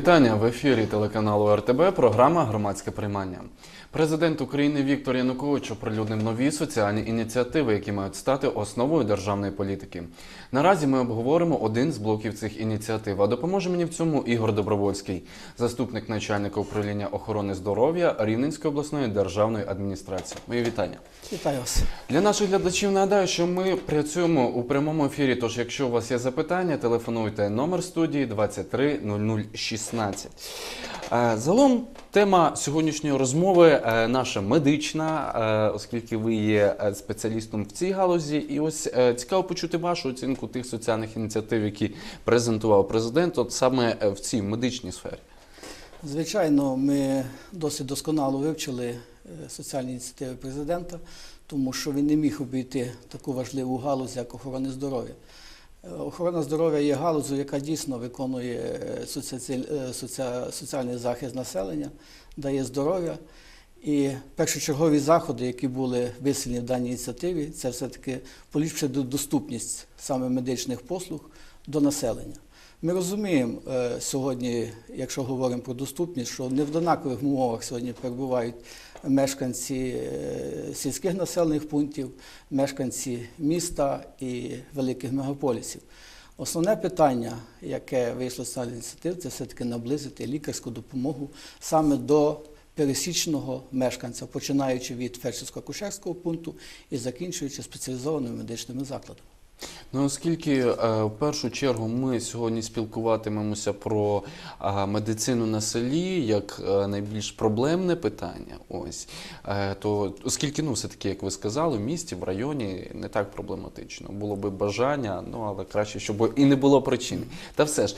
Вітання в ефірі телеканалу РТБ. Програма Громадське приймання. Президент України Віктор Янукович оприлюднив нові соціальні ініціативи, які мають стати основою державної політики. Наразі ми обговоримо один з блоків цих ініціатив. А допоможе мені в цьому Ігор Добровольський, заступник начальника управління охорони здоров'я Рівненської обласної державної адміністрації. Мої вітання. Вітаю вас. Для наших глядачів нагадаю, що ми працюємо у прямому ефірі. Тож, якщо у вас є запитання, телефонуйте номер студії 23 0016. Е, Загалом тема сьогоднішньої розмови е, наша медична, е, оскільки ви є е, спеціалістом в цій галузі. І ось цікаво почути вашу оцінку тих соціальних ініціатив, які презентував президент, от саме в цій медичній сфері. Звичайно, ми досить досконало вивчили соціальні ініціативи президента, тому що він не міг обійти таку важливу галузь, як охорони здоров'я. Охорона здоров'я є галузю, яка дійсно виконує е, е, соціальний захист населення, дає здоров'я. І першочергові заходи, які були висилені в даній ініціативі, це все-таки поліпшити доступність саме медичних послуг до населення. Ми розуміємо е, сьогодні, якщо говоримо про доступність, що не в однакових умовах сьогодні перебувають мешканці е, сільських населених пунктів, мешканці міста і великих мегаполісів. Основне питання, яке вийшло з цієї ініціативи, це все-таки наблизити лікарську допомогу саме до пересічного мешканця, починаючи від фельдшерсько-акушерського пункту і закінчуючи спеціалізованими медичними закладами. Ну, оскільки е, в першу чергу ми сьогодні спілкуватимемося про медицину на селі як е, найбільш проблемне питання, ось е, то оскільки, ну, все-таки, як ви сказали, в місті, в районі не так проблематично. Було би бажання, ну але краще, щоб і не було причини. Та все ж,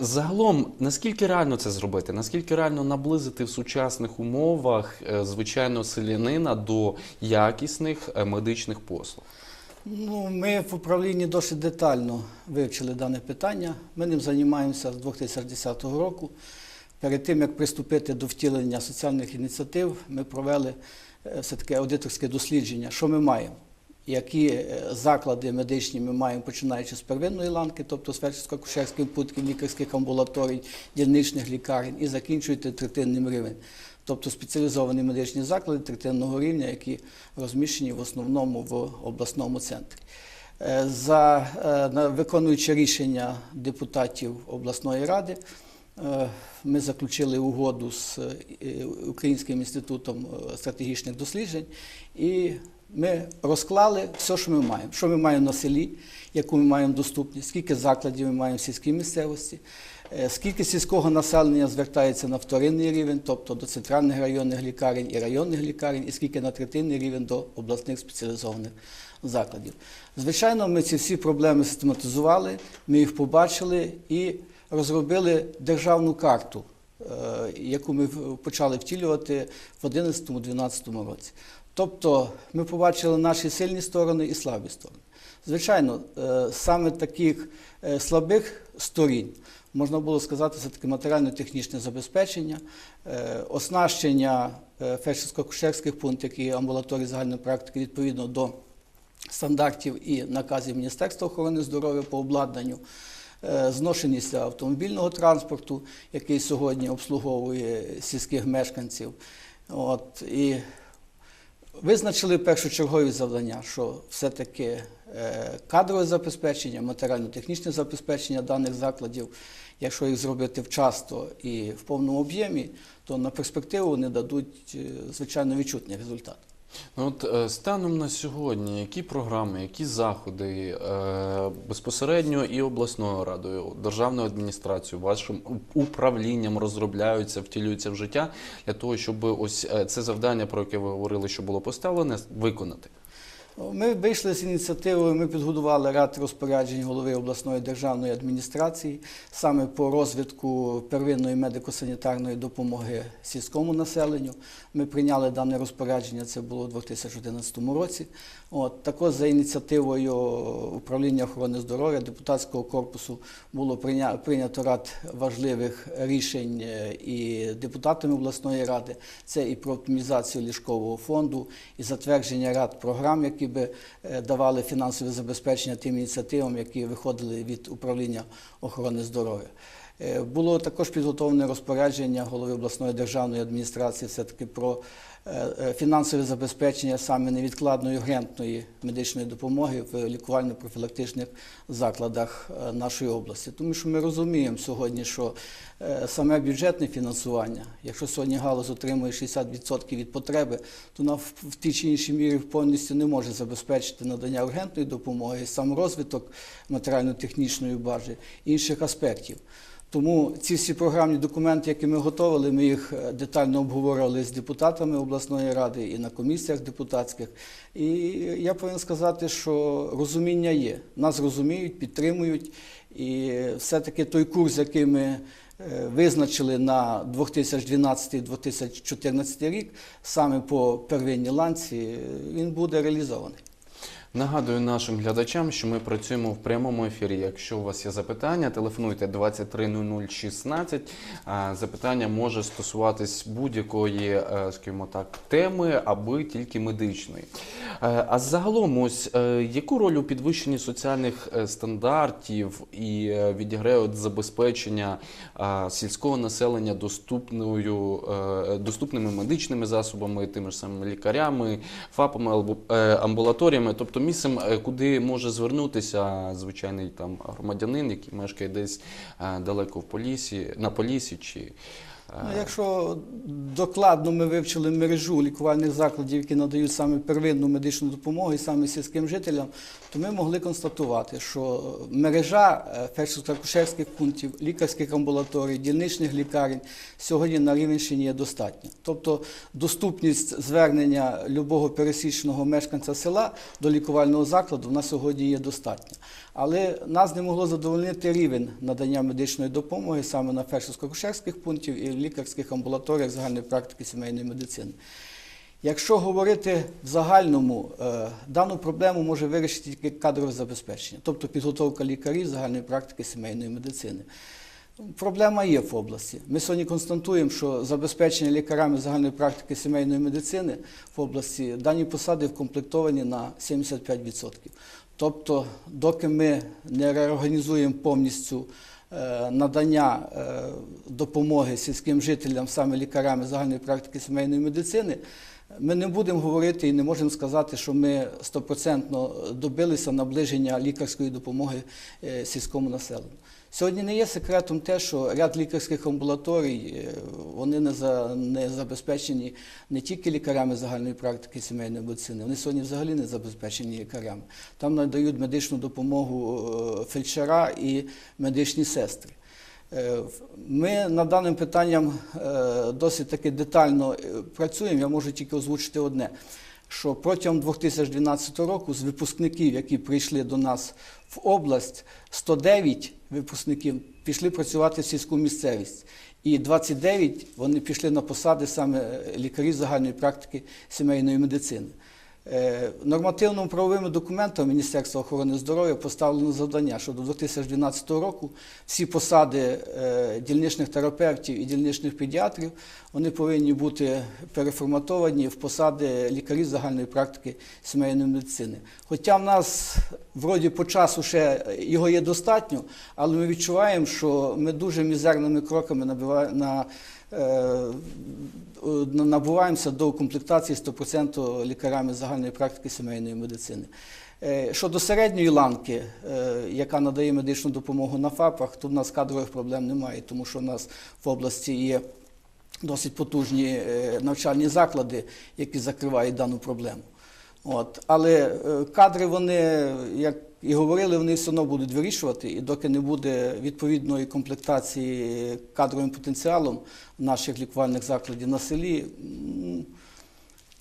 загалом, наскільки реально це зробити? Наскільки реально наблизити в сучасних умовах звичайного селянина до якісних медичних послуг? Ну, ми в управлінні досить детально вивчили дане питання. Ми ним займаємося з 2010 року. Перед тим, як приступити до втілення соціальних ініціатив, ми провели е, все-таки аудиторське дослідження, що ми маємо, які е, заклади медичні ми маємо, починаючи з первинної ланки, тобто з фельдшерсько-акушерських пунктів, лікарських амбулаторій, дільничних лікарень, і закінчуєте третинним рівень. Тобто спеціалізовані медичні заклади третинного рівня, які розміщені в основному в обласному центрі. Е, За е, виконуючи рішення депутатів обласної ради, е, ми заключили угоду з Українським інститутом стратегічних досліджень і ми розклали все, що ми маємо. Що ми маємо на селі, яку ми маємо доступність, скільки закладів ми маємо в сільській місцевості, скільки сільського населення звертається на вторинний рівень, тобто до центральних районних лікарень і районних лікарень, і скільки на третинний рівень до обласних спеціалізованих закладів. Звичайно, ми ці всі проблеми систематизували, ми їх побачили і розробили державну карту, е, яку ми почали втілювати в 2011-2012 році. Тобто ми побачили наші сильні сторони і слабі сторони. Звичайно, е, саме таких е, слабих сторін можна було сказати, це таке матеріально-технічне забезпечення, е, оснащення е, фельдшерсько-акушерських пунктів і амбулаторій загальної практики відповідно до стандартів і наказів Міністерства охорони здоров'я по обладнанню, е, зношеність автомобільного транспорту, який сьогодні обслуговує сільських мешканців. От, і визначили першочергові завдання, що все-таки кадрове забезпечення, матеріально-технічне забезпечення даних закладів, якщо їх зробити вчасно і в повному об'ємі, то на перспективу вони дадуть е, звичайно відчутний результат. Ну, от е, станом на сьогодні, які програми, які заходи е, безпосередньо і обласною радою, державною адміністрацією, вашим управлінням розробляються, втілюються в життя для того, щоб ось це завдання, про яке ви говорили, що було поставлене, виконати? Ми вийшли з ініціативою, ми підготували ряд розпоряджень голови обласної державної адміністрації саме по розвитку первинної медико-санітарної допомоги сільському населенню. Ми прийняли дане розпорядження, це було у 2011 році. От, також за ініціативою управління охорони здоров'я депутатського корпусу було прийня- прийнято ряд важливих рішень е, і депутатами обласної ради. Це і про оптимізацію ліжкового фонду, і затвердження ряд програм, які би е, давали фінансове забезпечення тим ініціативам, які виходили від управління охорони здоров'я. Е, Було також підготовлене розпорядження голови обласної державної адміністрації все-таки про е, е, фінансове забезпечення саме невідкладної грантної медичної допомоги в лікувально-профілактичних закладах нашої області. Тому що ми розуміємо сьогодні, що саме бюджетне фінансування, якщо сьогодні галузь отримує 60% від потреби, то вона в тій чи іншій мірі повністю не може забезпечити надання ургентної допомоги, сам розвиток матеріально-технічної бази, інших аспектів. Тому ці всі програмні документи, які ми готували, ми їх е, детально обговорювали з депутатами обласної ради і на комісіях депутатських. І я повинен сказати, що розуміння є. Нас розуміють, підтримують. І все-таки той курс, який ми е, визначили на 2012-2014 рік, саме по первинній ланці, е, він буде реалізований. Нагадую нашим глядачам, що ми працюємо в прямому ефірі. Якщо у вас є запитання, телефонуйте 230016. Запитання може стосуватись будь-якої, е, скажімо так, теми, аби тільки медичної. Е, А загалом, ось е, яку роль у підвищенні соціальних стандартів і відіграє забезпечення сільського населення доступною, доступними медичними засобами, тими ж самими лікарями, ФАПами, е, амбулаторіями, тобто місцем, е, куди може звернутися звичайний там громадянин, який мешкає десь е, далеко в Полісі, на Полісі чи Ну, якщо докладно ми вивчили мережу лікувальних закладів, які надають саме первинну медичну допомогу і саме сільським жителям, то ми могли констатувати, що мережа е, фельдшерсько-акушерських пунктів, лікарських амбулаторій, дільничних лікарень сьогодні на Рівенщині є достатня. Тобто доступність звернення любого пересічного мешканця села до лікувального закладу в нас сьогодні є достатня. Але нас не могло задовольнити рівень надання медичної допомоги саме на фельдшерсько-акушерських пунктів і лікарських амбулаторіях загальної практики сімейної медицини. Якщо говорити в загальному, е, дану проблему може вирішити тільки кадрове забезпечення, тобто підготовка лікарів загальної практики сімейної медицини. Проблема є в області. Ми сьогодні констатуємо, що забезпечення лікарями загальної практики сімейної медицини в області дані посади вкомплектовані на 75%. Тобто, доки ми не реорганізуємо повністю надання е, допомоги сільським жителям саме лікарями загальної практики сімейної медицини, ми не будемо говорити і не можемо сказати, що ми стопроцентно добилися наближення лікарської допомоги е, сільському населенню. Сьогодні не є секретом те, що ряд лікарських амбулаторій е, вони не, за, не забезпечені не тільки лікарями загальної практики сімейної медицини, вони сьогодні взагалі не забезпечені лікарями. Там надають медичну допомогу е, фельдшера і медичні сестри. Е, Ми над даним питанням досить таки детально працюємо. Я можу тільки озвучити одне, що протягом 2012 року з випускників, які прийшли до нас в область, 109 випускників пішли працювати в сільську місцевість. І 29 вони пішли на посади саме е, лікарів загальної практики сімейної медицини. Е, Нормативними правовими документами Міністерства охорони здоров'я поставлено завдання, що до 2012 року всі посади е, дільничних терапевтів і дільничних педіатрів вони повинні бути переформатовані в посади лікарів загальної практики сімейної медицини. Хоча в нас вроді по часу ще його є достатньо, але ми відчуваємо, що ми дуже мізерними кроками набиваємо на- набуваємося до комплектації 100% лікарями загальної практики сімейної медицини. Е, Щодо середньої ланки, е, яка надає медичну допомогу на ФАПах, то в нас кадрових проблем немає, тому що в нас в області є досить потужні е, навчальні заклади, які закривають дану проблему. От. Але е, кадри вони, як і говорили, вони все одно будуть вирішувати, і доки не буде відповідної комплектації кадровим потенціалом наших лікувальних закладів на селі.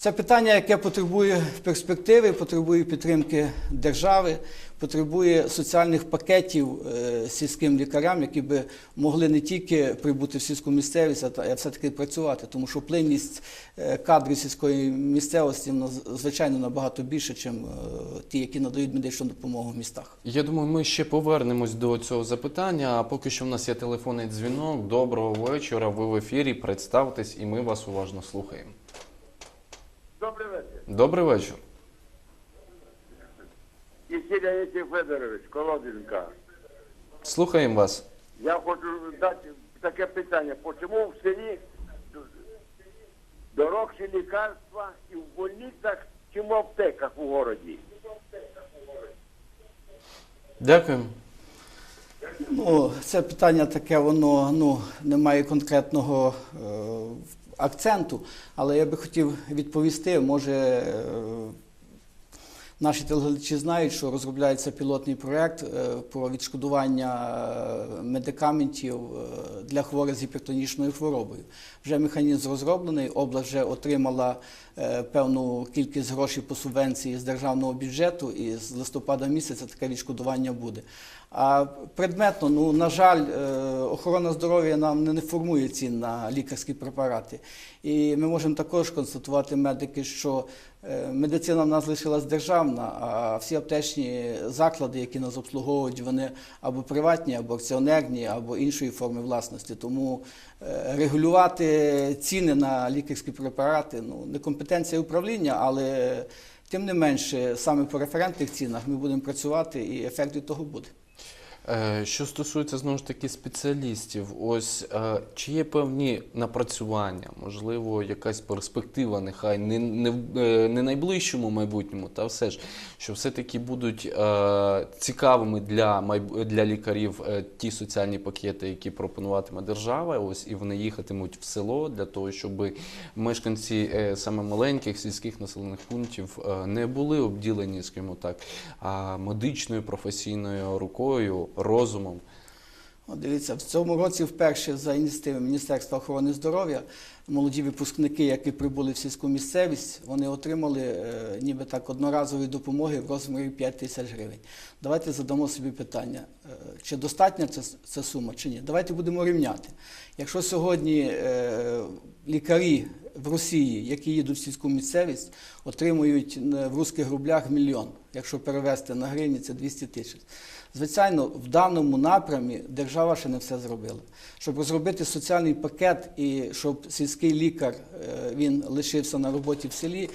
Це питання, яке потребує перспективи, потребує підтримки держави, потребує соціальних пакетів е, сільським лікарям, які би могли не тільки прибути в сільську місцевість, а та- все-таки працювати, тому що плинність е, кадрів сільської місцевості вона, звичайно набагато більше, ніж ті, які надають медичну допомогу в містах. Я думаю, ми ще повернемось до цього запитання. А поки що в нас є телефонний дзвінок. Доброго вечора. Ви в ефірі. Представтесь, і ми вас уважно слухаємо. Добрий вечір. Добрий вечір. Ісіль Леонтій Федорович, Колодинка. Слухаємо вас. Я хочу дати таке питання. Чому в селі дорогші лікарства і в больницях, чим в аптеках у городі? Дякую. Ну, це питання таке, воно ну, не має конкретного е, акценту, але я би хотів відповісти. Може, е, наші телеглядачі знають, що розробляється пілотний проєкт е, про відшкодування е, медикаментів для хворих з гіпертонічною хворобою. Вже механізм розроблений, область вже отримала певну кількість грошей по субвенції з державного бюджету, і з листопада місяця таке відшкодування буде. А предметно, ну на жаль, е, охорона здоров'я нам не формує цін на лікарські препарати. І ми можемо також констатувати медики, що е, медицина в нас лишилась державна, а всі аптечні заклади, які нас обслуговують, вони або приватні, або акціонерні, або іншої форми власності. Тому е, регулювати ціни на лікарські препарати ну не компетенція управління, але тим не менше, саме по референтних цінах ми будемо працювати, і ефект від того буде. Е, Що стосується знову ж таки спеціалістів, ось е, чи є певні напрацювання, можливо, якась перспектива, нехай не, не, е, не найближчому майбутньому, та все ж, що все-таки будуть цікавими для, для лікарів ті соціальні пакети, які пропонуватиме держава, ось і вони їхатимуть в село для того, щоб мешканці саме маленьких сільських населених пунктів не були обділені, скажімо так, медичною професійною рукою, розумом. От дивіться, в цьому році вперше за ініціативи Міністерства охорони здоров'я молоді випускники, які прибули в сільську місцевість, вони отримали е, ніби так одноразові допомоги в розмірі 5 тисяч гривень. Давайте задамо собі питання, е, чи достатня ця, ця сума, чи ні. Давайте будемо рівняти. Якщо сьогодні е, лікарі в Росії, які їдуть в сільську місцевість, отримують е, в русських рублях мільйон, якщо перевести на гривні, це 200 тисяч. Звичайно, в даному напрямі держава ще не все зробила. Щоб розробити соціальний пакет і щоб сільський лікар е, він лишився на роботі в селі,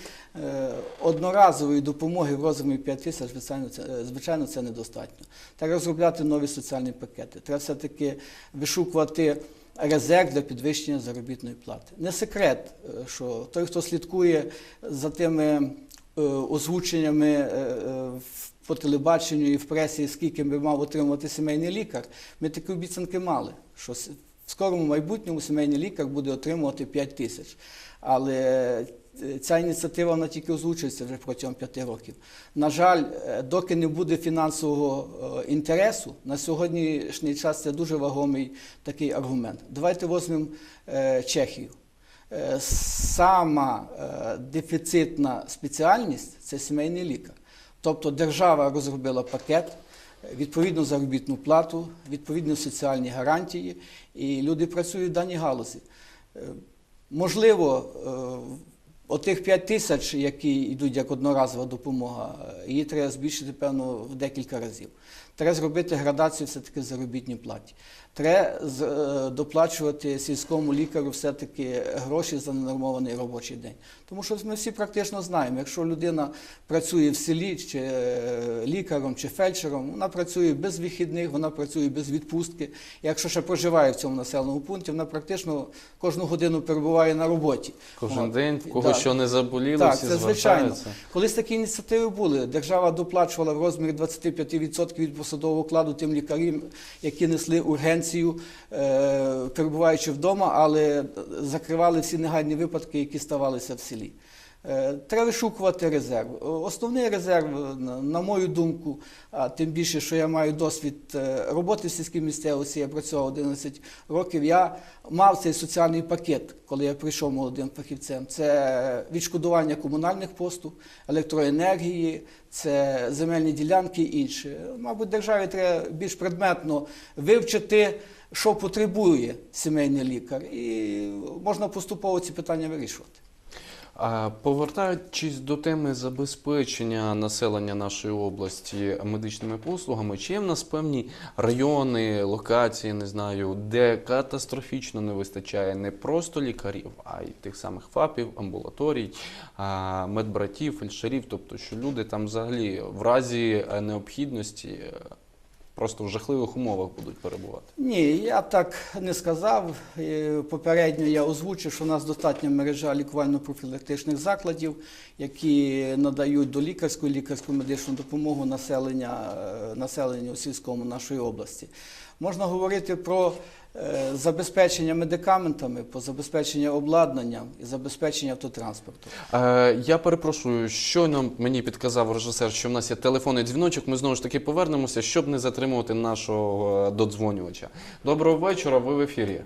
е, одноразової допомоги в розмірі 5 тисяч, звичайно, це, е, звичайно, це недостатньо. Треба розробляти нові соціальні пакети. Треба все-таки вишукувати резерв для підвищення заробітної плати. Не секрет, що той, хто слідкує за тими озвученнями в- по телебаченню і в пресі, скільки би мав отримувати сімейний лікар, ми такі обіцянки мали, що в скорому майбутньому сімейний лікар буде отримувати 5 тисяч. Але е, ця ініціатива вона тільки озвучується вже протягом п'яти років. На жаль, е, доки не буде фінансового е, інтересу, на сьогоднішній час це дуже вагомий такий аргумент. Давайте візьмемо Чехію. Сама дефіцитна спеціальність це сімейний лікар. Тобто держава розробила пакет, відповідну заробітну плату, відповідні соціальні гарантії, і люди працюють в даній галузі. Е, Можливо, е, отих 5 тисяч, які йдуть як одноразова допомога, е, її треба збільшити, певно, в декілька разів. Треба зробити градацію все-таки в заробітній платі. Треба е, доплачувати сільському лікарю все-таки гроші за ненормований робочий день. Тому що ми всі практично знаємо, якщо людина працює в селі, чи е, лікарем, чи фельдшером, вона працює без вихідних, вона працює без відпустки. Якщо ще проживає в цьому населеному пункті, вона практично кожну годину перебуває на роботі. Кожен От. день, в кого Так. що не заболіло, Так, всі це звичайно. Колись такі ініціативи були. Держава доплачувала в розмірі 25% від посадового окладу тим лікарям, які несли ургенцію, е, перебуваючи вдома, але закривали всі негайні випадки, які ставалися в селі. Е, Треба вишукувати резерв. Основний резерв, на- на мою думку, а тим більше, що я маю досвід е, роботи в сільській місцевості, я працював 11 років. Я мав цей соціальний пакет, коли я прийшов молодим фахівцем. Це відшкодування комунальних послуг, електроенергії, це земельні ділянки і інше. Мабуть, державі треба більш предметно вивчити, що потребує сімейний лікар, і можна поступово ці питання вирішувати. Повертаючись до теми забезпечення населення нашої області медичними послугами, чи є в нас певні райони, локації, не знаю, де катастрофічно не вистачає не просто лікарів, а й тих самих ФАПів, амбулаторій, медбратів, фельдшерів, тобто що люди там взагалі в разі е, необхідності е, просто в жахливих умовах будуть перебувати. Ні, я так не сказав. Е, Попередньо я озвучив, що у нас достатня мережа лікувально-профілактичних закладів, які надають до лікарської лікарську медичну допомогу населення, е, населенню сільському нашої області. Можна говорити про забезпечення медикаментами, про забезпечення обладнанням і забезпечення автотранспорту. Е, я перепрошую, щойно мені підказав режисер, що в нас є телефонний дзвіночок. Ми знову ж таки повернемося, щоб не затримувати нашого е, додзвонювача. Доброго вечора, ви в ефірі.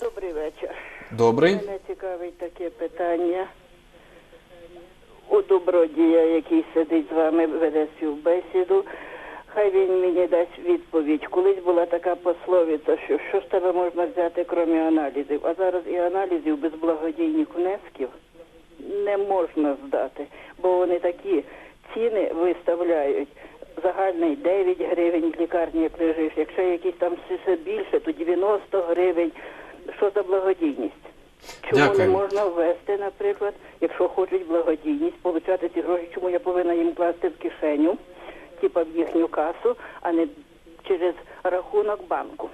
Добрий вечір. Добрий. Мене цікавить таке питання. У добродія, який сидить з вами, веде співбесіду, хай він мені дасть відповідь. Колись була така пословиця, що що з тебе можна взяти, крім аналізів. А зараз і аналізів без благодійних внесків не можна здати, бо вони такі ціни виставляють. Загальний 9 гривень в лікарні, як лежиш. Якщо якісь там все більше, то 90 гривень. Що за благодійність? Чому Дякую. не можна ввести, наприклад, якщо хочуть благодійність, получати ці гроші, чому я повинна їм класти в кишеню, типа в їхню касу, а не через рахунок банку?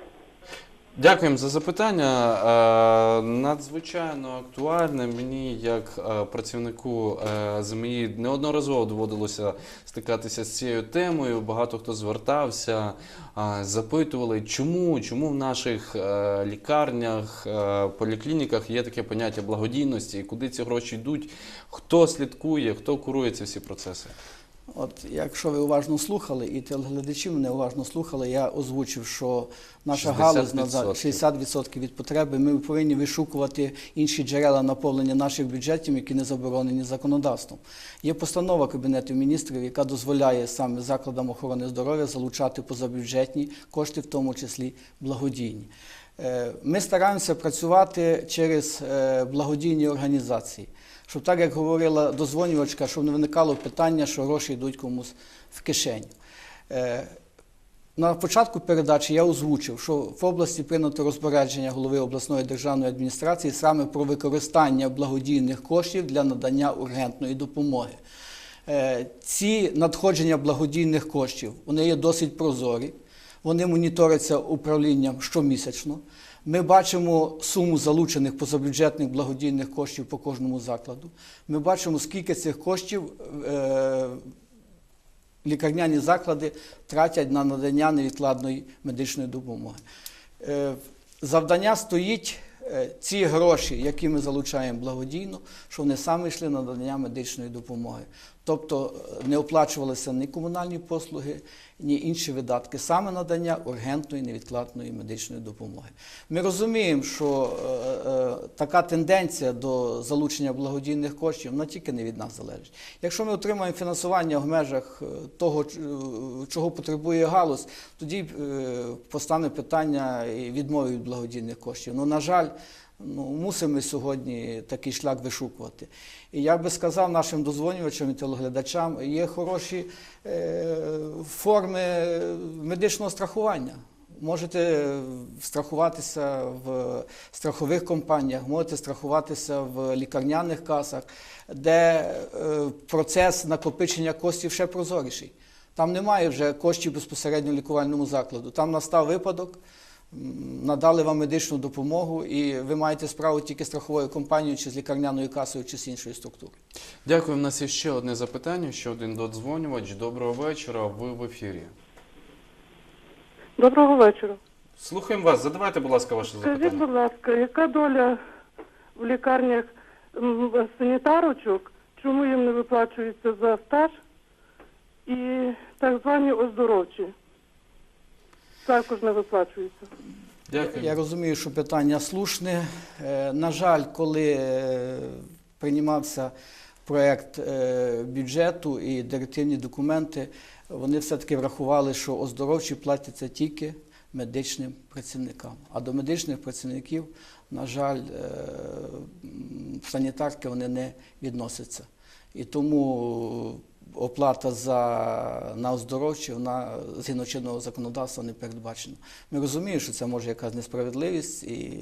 Дякуємо за запитання. Е, Надзвичайно актуальне. Мені, як е, працівнику е, ЗМІ, неодноразово доводилося стикатися з цією темою. Багато хто звертався, запитували, чому, чому в наших лікарнях, поліклініках є таке поняття благодійності, куди ці гроші йдуть, хто слідкує, хто курує ці всі процеси. От якщо ви уважно слухали, і телеглядачі мене уважно слухали, я озвучив, що наша 60%. галузь на за- 60% від потреби. Ми повинні вишукувати інші джерела наповнення наших бюджетів, які не заборонені законодавством. Є постанова Кабінету міністрів, яка дозволяє саме закладам охорони здоров'я залучати позабюджетні кошти, в тому числі благодійні. Е, Ми стараємося працювати через е, благодійні організації, щоб так як говорила дозвонювачка, щоб не виникало питання, що гроші йдуть комусь в кишеню. Е, На початку передачі я озвучив, що в області прийнято розпорядження голови обласної державної адміністрації саме про використання благодійних коштів для надання ургентної допомоги. Е, Ці надходження благодійних коштів вони є досить прозорі, вони моніторяться управлінням щомісячно. Ми бачимо суму залучених позабюджетних благодійних коштів по кожному закладу. Ми бачимо, скільки цих коштів е, лікарняні заклади тратять на надання невідкладної медичної допомоги. Е, Завдання стоїть е, ці гроші, які ми залучаємо благодійно, що вони саме йшли на надання медичної допомоги. Тобто е, не оплачувалися ні комунальні послуги, ні інші видатки, саме надання ургентної невідкладної медичної допомоги. Ми розуміємо, що е, е, така тенденція до залучення благодійних коштів вона тільки не від нас залежить. Якщо ми отримаємо фінансування в межах е, того, е, чого потребує галузь, тоді е, постане питання відмови від благодійних коштів. Ну, на жаль, ну, мусимо сьогодні такий шлях вишукувати. І я би сказав нашим дозвонювачам і телеглядачам, є хороші е, форми медичного страхування. Можете страхуватися в страхових компаніях, можете страхуватися в лікарняних касах, де е, процес накопичення коштів ще прозоріший. Там немає вже коштів безпосередньо лікувальному закладу. Там настав випадок, надали вам медичну допомогу, і ви маєте справу тільки з страховою компанією, чи з лікарняною касою, чи з іншої структури. Дякую. У нас є ще одне запитання, ще один додзвонювач. Доброго вечора. Ви в ефірі. Доброго вечора. Слухаємо вас. Задавайте, будь ласка, ваше Скажіть, будь ласка, яка доля в лікарнях санітарочок? Чому їм не виплачується за стаж? І так звані оздоровчі також не виплачуються. Дякую. Я розумію, що питання слушне. Е, На жаль, коли е, приймався проєкт е, бюджету і директивні документи, вони все-таки врахували, що оздоровчі платяться тільки медичним працівникам. А до медичних працівників, на жаль, санітарки вони не відносяться. І тому оплата за на оздоровчі, вона згідно чинного законодавства не передбачена. Ми розуміємо, що це може якась несправедливість, і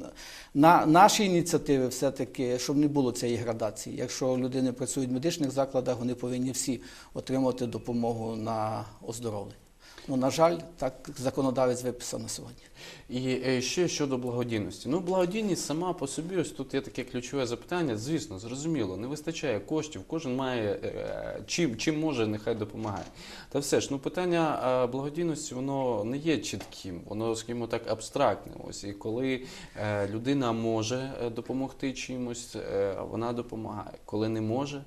е, на наші ініціативи все-таки, щоб не було цієї градації. Якщо людини працюють в медичних закладах, вони повинні всі отримати допомогу на оздоровлення. Ну, на жаль, так законодавець виписано сьогодні. І е, ще щодо благодійності. Ну, благодійність сама по собі, ось тут є таке ключове запитання. Звісно, зрозуміло, не вистачає коштів, кожен має е, чим, чим може, нехай допомагає. Та все ж, ну питання е, благодійності, воно не є чітким, воно, скажімо так, абстрактне. Ось і коли е, людина може е, допомогти чимось, е, вона допомагає. Коли не може, е,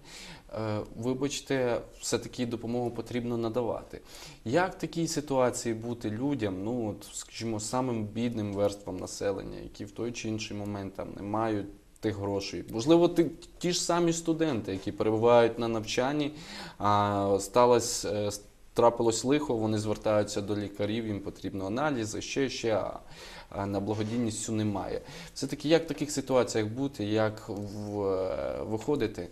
вибачте, все-таки допомогу потрібно надавати. Як в такій ситуації бути людям, ну от, скажімо, самим бідним верствам населення, які в той чи інший момент там не мають тих грошей? Можливо, ти, ті ж самі студенти, які перебувають на навчанні, а сталося. е, Трапилось лихо, вони звертаються до лікарів, їм потрібно аналізи, ще, ще, а, на благодійність цю немає. Все-таки як в таких ситуаціях бути, як в, е, виходити?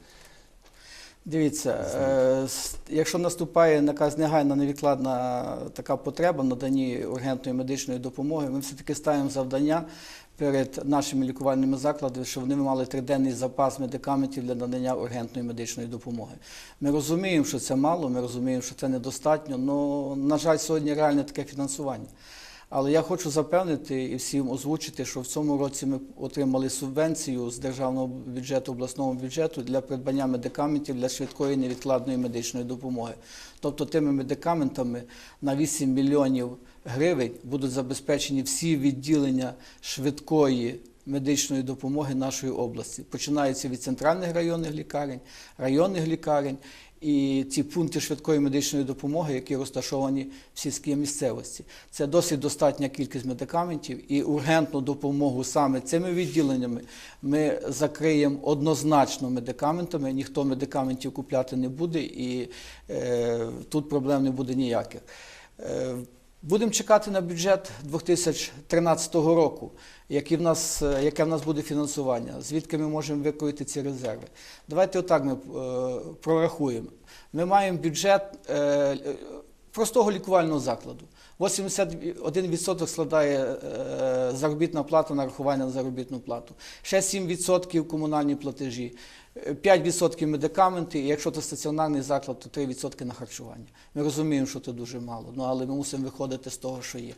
Дивіться, е, якщо наступає якась негайна невідкладна така потреба наданні ургентної медичної допомоги, ми все-таки ставимо завдання перед нашими лікувальними закладами, щоб вони мали триденний запас медикаментів для надання ургентної медичної допомоги. Ми розуміємо, що це мало, ми розуміємо, що це недостатньо, але, на жаль, сьогодні реальне таке фінансування. Але я хочу запевнити і всім озвучити, що в цьому році ми отримали субвенцію з державного бюджету, обласного бюджету для придбання медикаментів для швидкої невідкладної медичної допомоги. Тобто тими медикаментами на 8 мільйонів гривень будуть забезпечені всі відділення швидкої медичної допомоги нашої області. Починаються від центральних районних лікарень, районних лікарень і ці пункти швидкої медичної допомоги, які розташовані в сільській місцевості. Це досить достатня кількість медикаментів і ургентну допомогу саме цими відділеннями ми закриємо однозначно медикаментами. Ніхто медикаментів купляти не буде, і е, тут проблем не буде ніяких. Будемо чекати на бюджет 2013 року, який в нас, е, яке в нас буде фінансування, звідки ми можемо викоїти ці резерви. Давайте отак ми е, прорахуємо. Ми маємо бюджет е, простого лікувального закладу. 81% складає е, заробітна плата нарахування на заробітну плату, ще 7% комунальні платежі, 5% медикаменти, і якщо це стаціонарний заклад, то 3% на харчування. Ми розуміємо, що це дуже мало, ну, але ми мусимо виходити з того, що є.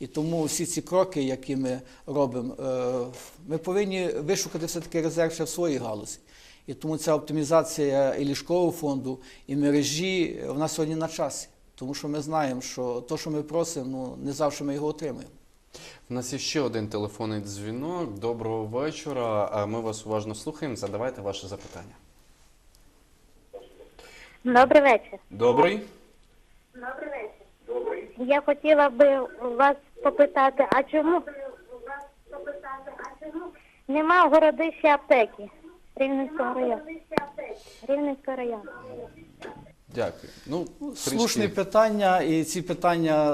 І тому всі ці кроки, які ми робимо, е, ми повинні вишукати все-таки резерв ще в своїй галузі. І тому ця оптимізація і ліжкового фонду, і мережі, вона сьогодні на часі. Тому що ми знаємо, що те, що ми просимо, ну, не завжди ми його отримуємо. У нас є ще один телефонний дзвінок. Доброго вечора. Ми вас уважно слухаємо. Задавайте ваше запитання. Добрий вечір. Добрий. Я хотіла би у вас попитати, а чому нема в городищі аптеки Рівненського району? Рівненського району. Дякую. Ну, Слушне трішки- питання, і ці питання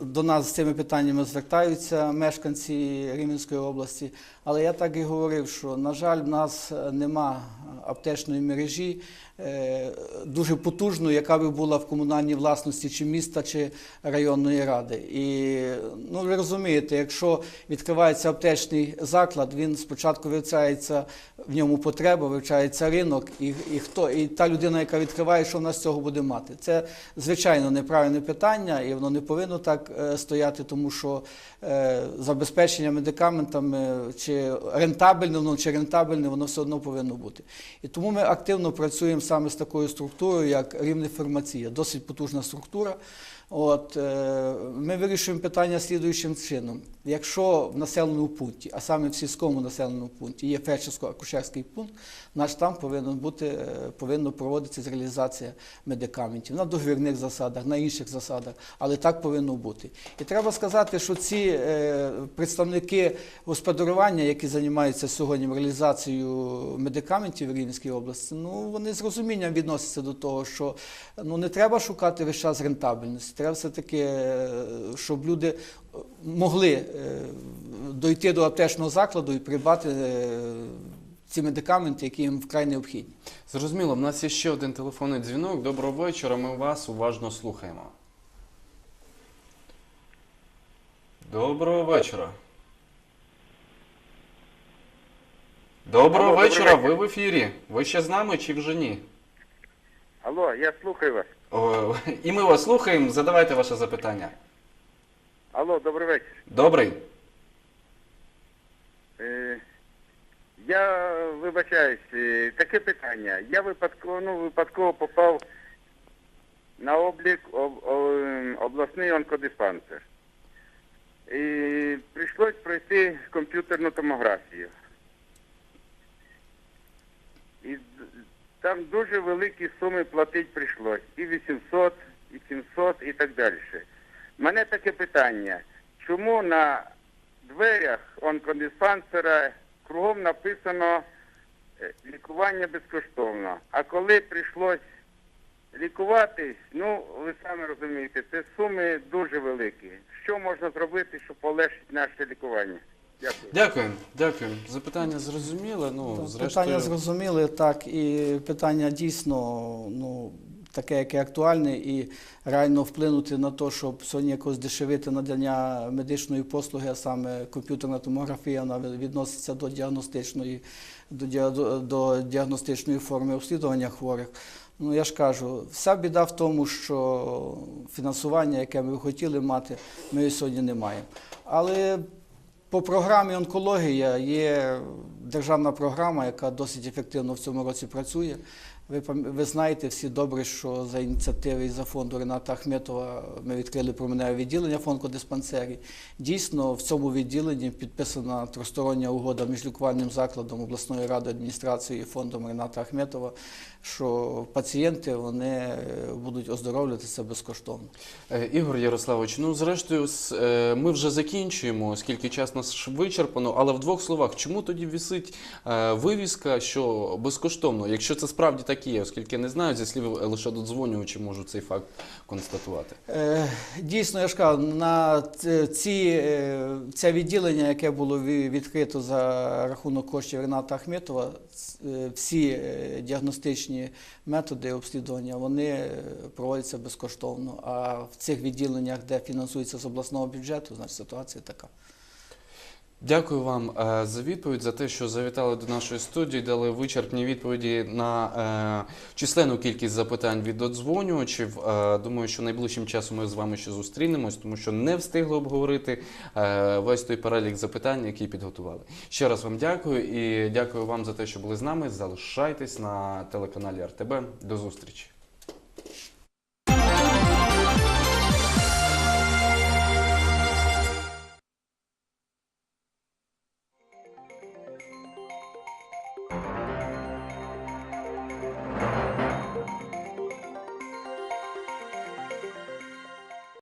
е, до нас з цими питаннями звертаються мешканці Рівненської області. Але я так і говорив, що на жаль, в нас е, нема аптечної мережі е, дуже потужної, яка би була в комунальній власності чи міста, чи районної ради. І ну ви розумієте, якщо відкривається аптечний заклад, він спочатку вивчається в ньому потреба, вивчається ринок, і, і хто і та людина, яка відкриває, що вона з цього буде мати. Це звичайно неправильне питання, і воно не повинно так е, стояти, тому що е, забезпечення медикаментами чи рентабельне воно чи рентабельне, воно все одно повинно бути. І тому ми активно працюємо саме з такою структурою, як рівне фармація, досить потужна структура. От, е, ми вирішуємо питання слідуючим чином. Якщо в населеному пункті, а саме в сільському населеному пункті, є фельдшерсько-акушерський пункт, наш там повинен бути, е, повинно проводитися реалізація медикаментів на договірних засадах, на інших засадах, але так повинно бути. І треба сказати, що ці е, представники господарювання, які займаються сьогодні реалізацією медикаментів в Рівненській області, ну вони з розумінням відносяться до того, що ну не треба шукати весь час рентабельності. Треба все-таки, е, щоб люди е, могли е, дойти до аптечного закладу і придбати ці медикаменти, які їм вкрай необхідні. Зрозуміло, в нас є ще один телефонний дзвінок. Доброго вечора. Ми вас уважно слухаємо. Доброго вечора. Доброго Алло, вечора. вечір. Ви в ефірі. Ви ще з нами чи вже ні? Алло, я слухаю вас. О, і ми вас слухаємо. Задавайте ваше запитання. Алло, добрий вечір. Добрий. Е, я вибачаюсь, е, таке питання. Я випадково, ну, випадково попав на облік об, о- обласний онкодиспансер. І прийшлось пройти комп'ютерну томографію. І з- там дуже великі суми платити прийшлось. І 800, і 700, і так далі. Мене таке питання. Чому на дверях онкодиспансера кругом написано е, лікування безкоштовно. А коли прийшлось лікуватись, ну ви самі розумієте, це суми дуже великі. Що можна зробити, щоб полегшити наше лікування? Дякую. Дякую. Дякую. Запитання зрозуміле. Ну, Так, зрештою. Питання зрозуміли, так, і питання дійсно ну, таке, яке актуальне, і реально вплинути на те, щоб сьогодні якось дешевити надання медичної послуги, а саме комп'ютерна томографія, вона відноситься до діагностичної, до, до діагностичної форми обслідування хворих. Ну, я ж кажу, вся біда в тому, що фінансування, яке ми хотіли мати, ми сьогодні не маємо. Але по програмі онкологія є державна програма, яка досить ефективно в цьому році працює. Ви, ви знаєте всі добре, що за ініціативи і за фонду Рената Ахметова ми відкрили променеве відділення в онкодиспансері. Дійсно, в цьому відділенні підписана тристороння угода між лікувальним закладом обласної ради адміністрації і фондом Рената Ахметова, що пацієнти вони е, будуть оздоровлюватися безкоштовно. Е, Ігор Ярославович, ну зрештою, е, ми вже закінчуємо, оскільки час нас вичерпано, але в двох словах, чому тоді висить е, вивіска, що безкоштовно, якщо це справді так і є, оскільки не знаю, зі слів лише додзвонювачі можу цей факт констатувати. Е, Дійсно, я ж кажу, на ці, це відділення, яке було відкрито за рахунок коштів Рената Ахметова, е, всі е, діагностичні методи обслідування вони проводяться безкоштовно. А в цих відділеннях, де фінансується з обласного бюджету, значить ситуація така. Дякую вам е, за відповідь, за те, що завітали до нашої студії, дали вичерпні відповіді на е, численну кількість запитань від додзвонювачів. Е, думаю, що найближчим часом ми з вами ще зустрінемось, тому що не встигли обговорити весь той перелік запитань, які підготували. Ще раз вам дякую і дякую вам за те, що були з нами. Залишайтесь на телеканалі РТБ. До зустрічі.